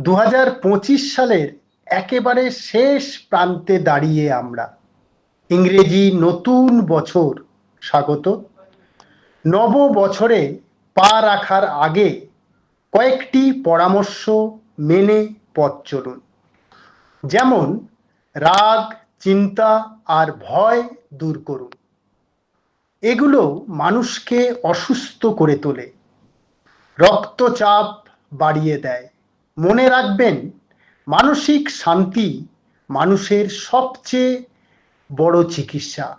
দু হাজার পঁচিশ সালের একেবারে শেষ প্রান্তে দাঁড়িয়ে আমরা। ইংরেজি নতুন বছর স্বাগত। নব বছরে পা রাখার আগে কয়েকটি পরামর্শ মেনে পথ চলুন। যেমন, রাগ, চিন্তা আর ভয় দূর করুন। এগুলো মানুষকে অসুস্থ করে তোলে, রক্তচাপ বাড়িয়ে দেয়। মনে রাখবেন, মানসিক শান্তি মানুষের সবচেয়ে বড় চিকিৎসা।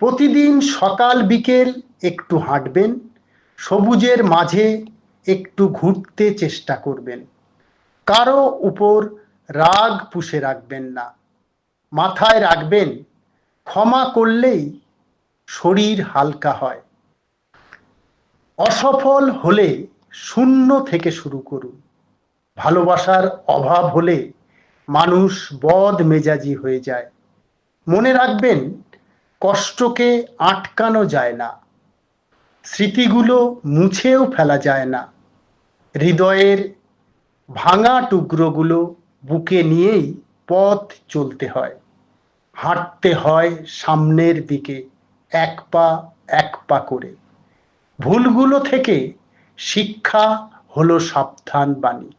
প্রতিদিন সকাল বিকেল একটু হাঁটবেন, সবুজের মাঝে একটু ঘুরতে চেষ্টা করবেন। কারও উপর রাগ পুষে রাখবেন না। মাথায় রাখবেন, ক্ষমা করলেই শরীর হালকা হয়। অসফল হলে শূন্য থেকে শুরু করুন। ভালোবাসার অভাব হলে মানুষ বদ মেজাজি হয়ে যায়। মনে রাখবেন, কষ্টকে আটকানো যায় না। স্মৃতিগুলো মুছেও ফেলা যায় না। হৃদয়ের ভাঙা টুকরোগুলো বুকে নিয়েই পথ চলতে হয়। হাঁটতে হয় সামনের দিকে, এক পা এক পা করে। ভুলগুলো থেকে শিক্ষা হলো সাবধান বাণী।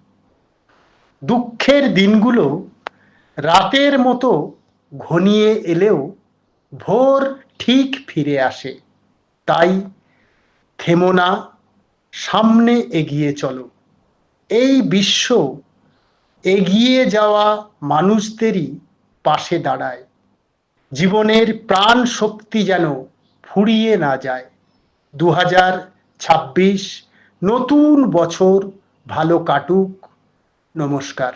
দুঃখের দিনগুলো রাতের মতো ঘনিয়ে এলেও ভোর ঠিক ফিরে আসে। তাই থেমো না, সামনে এগিয়ে চলো। এই বিশ্ব এগিয়ে যাওয়া মানুষদেরই পাশে দাঁড়ায়। জীবনের প্রাণ শক্তি যেন ফুরিয়ে না যায়। দু হাজার ছাব্বিশ নতুন বছর ভালো কাটুক। নমস্কার।